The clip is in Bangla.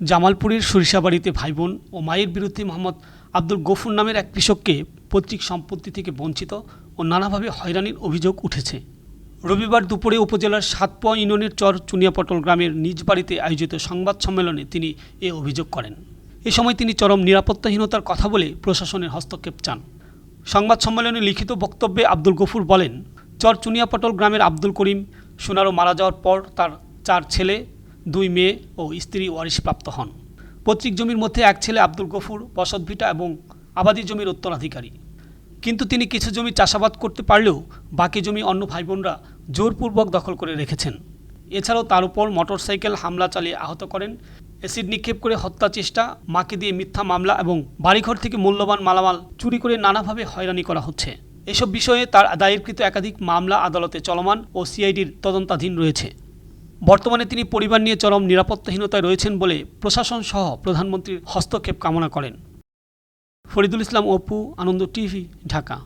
জামালপুরের সরিষাবাড়িতে ভাইবোন ও মায়ের বিরুদ্ধে মোহাম্মদ আব্দুল গফুর নামের এক কৃষককে পৈতৃক সম্পত্তি থেকে বঞ্চিত ও নানাভাবে হয়রানির অভিযোগ উঠেছে। রবিবার দুপুরে উপজেলার সাতপোয়া ইউনিয়নের চর চুনিয়াপটল গ্রামের নিজ বাড়িতে আয়োজিত সংবাদ সম্মেলনে তিনি এ অভিযোগ করেন। এ সময় তিনি চরম নিরাপত্তাহীনতার কথা বলে প্রশাসনের হস্তক্ষেপ চান। সংবাদ সম্মেলনে লিখিত বক্তব্যে আব্দুল গফুর বলেন, চর চুনিয়াপটল গ্রামের আব্দুল করিম সোনারো মারা যাওয়ার পর তার চার ছেলে দুই মেয়ে ও স্ত্রী ওয়ারিশপ্রাপ্ত হন। পৈতৃক জমির মধ্যে এক ছেলে আব্দুল গফুর বসতভিটা এবং আবাদি জমির উত্তরাধিকারী। কিন্তু তিনি কিছু জমি চাষাবাদ করতে পারলেও বাকি জমি অন্য ভাই বোনরা জোরপূর্বক দখল করে রেখেছেন। এছাড়াও তার উপর মোটরসাইকেল হামলা চালিয়ে আহত করেন অ্যাসিড নিক্ষেপ করে হত্যা চেষ্টা, মাকে দিয়ে মিথ্যা মামলা এবং বাড়িঘর থেকে মূল্যবান মালামাল চুরি করে নানাভাবে হয়রানি করা হচ্ছে। এসব বিষয়ে তার দায়েরকৃত একাধিক মামলা আদালতে চলমান ও সিআইডির তদন্তাধীন রয়েছে। বর্তমানে তিনি পরিবার নিয়ে চরম নিরাপত্তাহীনতায় রয়েছেন বলে প্রশাসন সহ প্রধানমন্ত্রীর হস্তক্ষেপ কামনা করেন। ফরিদুল ইসলাম অপু, আনন্দ টিভি, ঢাকা।